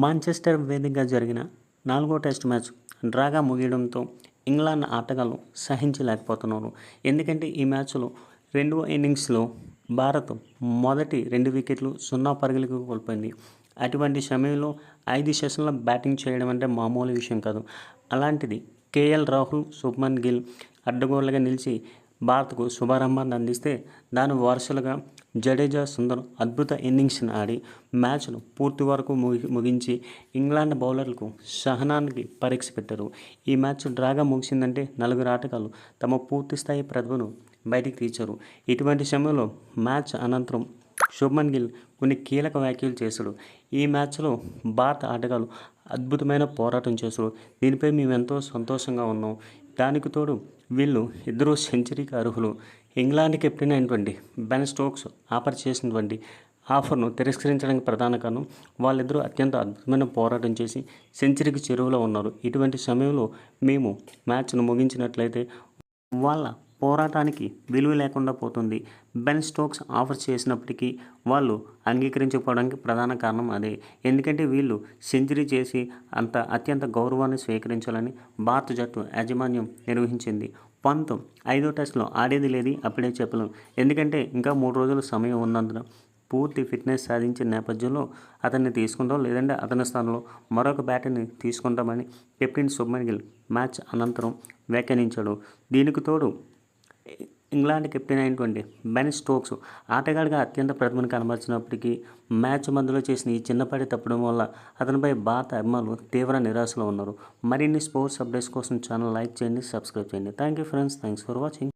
Manchester వేదికగా జరిగిన నాలుగో టెస్ట్ మ్యాచ్ డ్రాగా ముగియడంతో ఇంగ్లాండ్ ఆటగాళ్ళు సహించలేకపోతున్నారు. ఎందుకంటే ఈ మ్యాచ్లో రెండవ ఇన్నింగ్స్లో భారత్ మొదటి రెండు వికెట్లు సున్నా పరుగులకు కోల్పోయింది. అటువంటి సమయంలో ఐదు సెషన్ల బ్యాటింగ్ చేయడం అంటే మామూలు విషయం కాదు. అలాంటిది కేఎల్ రాహుల్ శుభ్మన్ గిల్ అడ్డగోళ్ళగా నిలిచి భారత్కు శుభారంభాన్ని అందిస్తే దాని వారసులుగా జడేజా సుందర్ అద్భుత ఇన్నింగ్స్ని ఆడి మ్యాచ్ను పూర్తి వరకు ముగి ముగించి ఇంగ్లాండ్ బౌలర్లకు సహనానికి పరీక్ష పెట్టారు. ఈ మ్యాచ్ డ్రాగా ముగిసిందంటే నలుగురు ఆటగాళ్ళు తమ పూర్తి స్థాయి ప్రతిభను బయటికి తీర్చారు. ఇటువంటి సమయంలో మ్యాచ్ అనంతరం శుభ్మన్ గిల్ కొన్ని కీలక వ్యాఖ్యలు చేశాడు. ఈ మ్యాచ్లో భారత ఆటగాళ్ళు అద్భుతమైన పోరాటం చేశారు. దీనిపై మేము ఎంతో సంతోషంగా ఉన్నాం. దానికి తోడు వీళ్ళు ఇద్దరు సెంచరీకి అర్హులు. ఇంగ్లాండ్ కెప్టెన్ అయినటువంటి బెన్ స్టోక్స్ ఆఫర్ చేసినటువంటి ఆఫర్ను తిరస్కరించడానికి ప్రధాన కారణం వాళ్ళిద్దరూ అత్యంత అద్భుతమైన పోరాటం చేసి సెంచరీకి చెరువులో ఉన్నారు. ఇటువంటి సమయంలో మేము మ్యాచ్ను ముగించినట్లయితే వాళ్ళ పోరాటానికి విలువ లేకుండా పోతుంది. బెన్ స్టోక్స్ ఆఫర్ చేసినప్పటికీ వాళ్ళు అంగీకరించకపోవడానికి ప్రధాన కారణం అదే. ఎందుకంటే వీళ్ళు సెంచరీ చేసి అంత అత్యంత గౌరవాన్ని స్వీకరించాలని భారత జట్టు యాజమాన్యం నిర్వహించింది. పంత్ ఐదో టెస్ట్లో ఆడేది లేదు అప్పుడే చెప్పలేం. ఎందుకంటే ఇంకా మూడు రోజుల సమయం ఉన్నందున పూర్తి ఫిట్నెస్ సాధించిన నేపథ్యంలో అతన్ని తీసుకుంటాం లేదంటే అతని స్థానంలో మరొక బ్యాటర్ని తీసుకుంటామని కెప్టెన్ శుభ్మన్ గిల్ మ్యాచ్ అనంతరం వ్యాఖ్యానించాడు. దీనికి తోడు ఇంగ్లాండ్ కెప్టెన్ అయినటువంటి బెన్ స్టోక్స్ ఆటగాడిగా అత్యంత ప్రతిభను కనబరిచినప్పటికీ మ్యాచ్ మధ్యలో చేసిన ఈ చిన్నపాటి తప్పడం వల్ల అతనిపై భారత అభిమానులు తీవ్ర నిరాశలో ఉన్నారు. మరిన్ని స్పోర్ట్స్ అప్డేట్స్ కోసం ఛానల్ లైక్ చేయండి సబ్స్క్రైబ్ చేయండి. Thank you friends. Thanks for watching.